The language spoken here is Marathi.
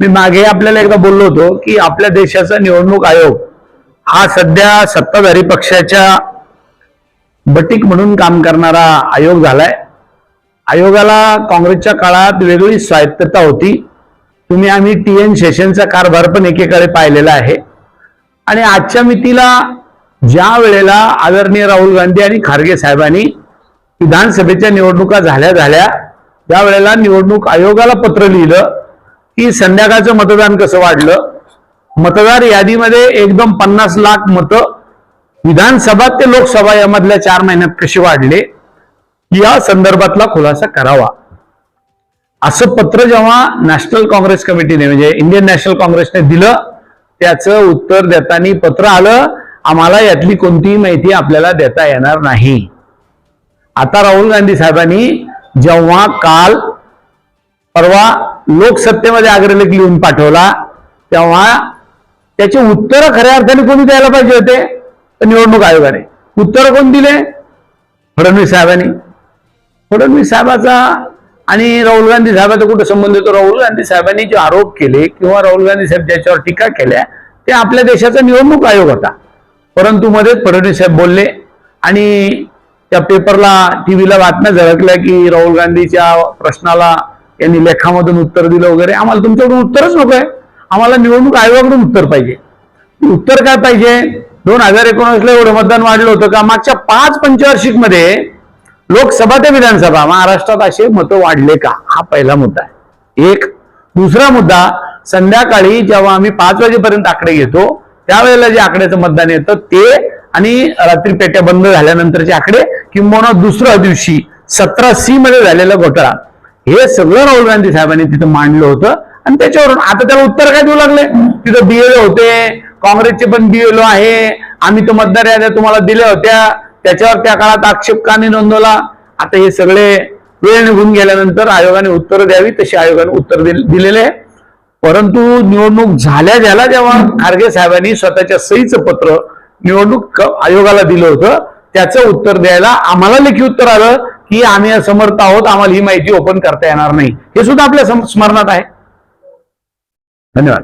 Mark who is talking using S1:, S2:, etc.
S1: मी मागे आपल्याला एकदा बोललो होतो की आपल्या देशाचा निवडणूक आयोग हा सध्या सत्ताधारी पक्षाच्या बटीक म्हणून काम करणारा आयोग झालाय. आयोगाला काँग्रेसच्या काळात वेगळी स्वायत्तता होती. तुम्ही आम्ही टी एन सेशनचा कारभार पण एकेकाळी पाहिलेला आहे. आणि आजच्या मितीला ज्या वेळेला आदरणीय राहुल गांधी आणि खारगे साहेबांनी विधानसभेच्या निवडणुका झाल्या झाल्या त्यावेळेला निवडणूक आयोगाला पत्र लिहिलं की संध्याकाळचं मतदान कसं वाढलं? मतदार यादीमध्ये एकदम पन्नास लाख मतं. विधानसभा ते लोकसभा यामधल्या चार महिन्यात कसे वाढले? या संदर्भातला खुलासा करावा. असं पत्र जेव्हा नॅशनल काँग्रेस कमिटीने म्हणजे इंडियन नॅशनल काँग्रेसने दिलं त्याचं उत्तर देताना पत्र आलं आम्हाला यातली कोणतीही माहिती आपल्याला देता येणार नाही. आता राहुल गांधी साहेबांनी जेव्हा काल परवा लोकसत्तेमध्ये अग्रलेख लिहून पाठवला तेव्हा त्याचे उत्तर खऱ्या अर्थाने कोणी द्यायला पाहिजे होते? तर निवडणूक आयोगाने. उत्तर कोण दिले? फडणवीस साहेबांनी. फडणवीस साहेबाचा आणि राहुल गांधी साहेबाचा कुठं संबंध येतो राहुल गांधी साहेबांनी जे आरोप केले किंवा राहुल गांधी साहेब ज्याच्यावर टीका केल्या ते आपल्या देशाचा निवडणूक आयोग होता. परंतु मध्येच फडणवीस साहेब बोलले आणि त्या पेपरला टीव्हीला बातम्या झळकल्या की राहुल गांधीच्या प्रश्नाला यांनी लेखामधून उत्तर दिलं वगैरे. आम्हाला तुमच्याकडून उत्तरच नको आहे. आम्हाला निवडणूक आयोगाकडून उत्तर पाहिजे. उत्तर काय पाहिजे? दोन हजार एकोणीसला एवढं मतदान वाढलं होतं का? मागच्या पाच पंचवार्षिकमध्ये लोकसभा ते विधानसभा महाराष्ट्रात असे मतं वाढले का? हा पहिला मुद्दा आहे. एक. दुसरा मुद्दा संध्याकाळी जेव्हा आम्ही पाच वाजेपर्यंत आकडे घेतो त्यावेळेला जे आकड्याचं मतदान येतं ते आणि रात्री पेट्या बंद झाल्यानंतरचे आकडे किंबहुना दुसऱ्या दिवशी सतरा सी मध्ये झालेला घोटाळा. हे सगळं राहुल गांधी साहेबांनी तिथं मांडलं होतं आणि त्याच्यावरून आता त्याला उत्तर काय देऊ लागले? तिथं बीएलओ होते काँग्रेसचे पण बीएलओ आहे आम्ही तो मतदार याद्या तुम्हाला दिल्या होत्या. त्याच्यावर त्या काळात आक्षेप का नाही नोंदवला. आता हे सगळे वेळ निघून गेल्यानंतर आयोगाने उत्तर द्यावी तशी आयोगाने उत्तर दिलेले आहे. परंतु निवडणूक झाल्या ज्याला जेव्हा खारगे साहेबांनी स्वतःच्या सहीचं पत्र निवडणूक आयोगाला दिलं होतं त्याचं उत्तर द्यायला आम्हाला लेखी उत्तर आलं की आम्ही असमर्थ आहोत आम्हाला ही माहिती ओपन करता येणार नाही. हे सुद्धा आपल्या सम- स्मरणात आहे. धन्यवाद.